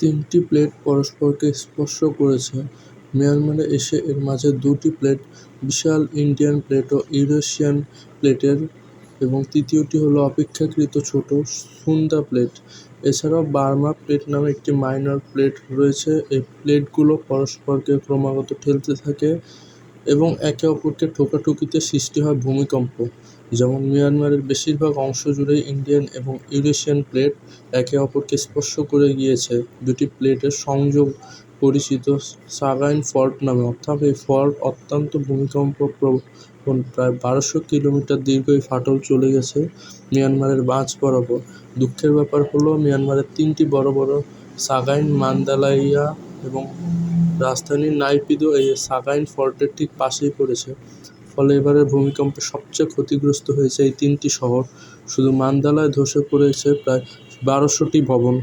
তিনটি প্লেট পরস্পরকে স্পর্শ করেছে। মিয়ানমারে এসে এর মাঝে দুটি প্লেট, বিশাল ইন্ডিয়ান প্লেট ও ইউরেশিয়ান প্লেটের এবং তৃতীয়টি হলো অপেক্ষাকৃত ছোট সুন্দা প্লেট। এছাড়াও বার্মা প্লেট নামে একটি মাইনর প্লেট রয়েছে। এই প্লেটগুলো পরস্পরকে ক্রমাগত ঠেলতে থাকে। এবং একে অপরকে ঠোকাঠুকিতে সৃষ্টি হয় ভূমিকম্প। যেমন মিয়ানমারের বেশিরভাগ অংশ জুড়েই ইন্ডিয়ান এবং ইউরেশিয়ান প্লেট একে অপরকে স্পর্শ করে গিয়েছে। দুটি প্লেটের সংযোগ পরিচিত সাগাইন ফল্ট নামে। অর্থাৎ এই ফল্ট অত্যন্ত ভূমিকম্প প্রায় বারোশো কিলোমিটার দীর্ঘ এই ফাটল চলে গেছে মিয়ানমারের মাঝ বরাবর। দুঃখের ব্যাপার হলো, মিয়ানমারের তিনটি বড় বড় সাগাইন, মান্দালাইয়া এবং রাজধানী নাইপিদো এই সাগাইন ফল্টের ঠিক পাশেই পড়েছে। ফলে এবারের ভূমিকম্পে সবচেয়ে ক্ষতিগ্রস্ত হয়েছে এই তিনটি শহর। শুধু মান্দালায় ধসে পড়েছে প্রায় বারোশোটি ভবন।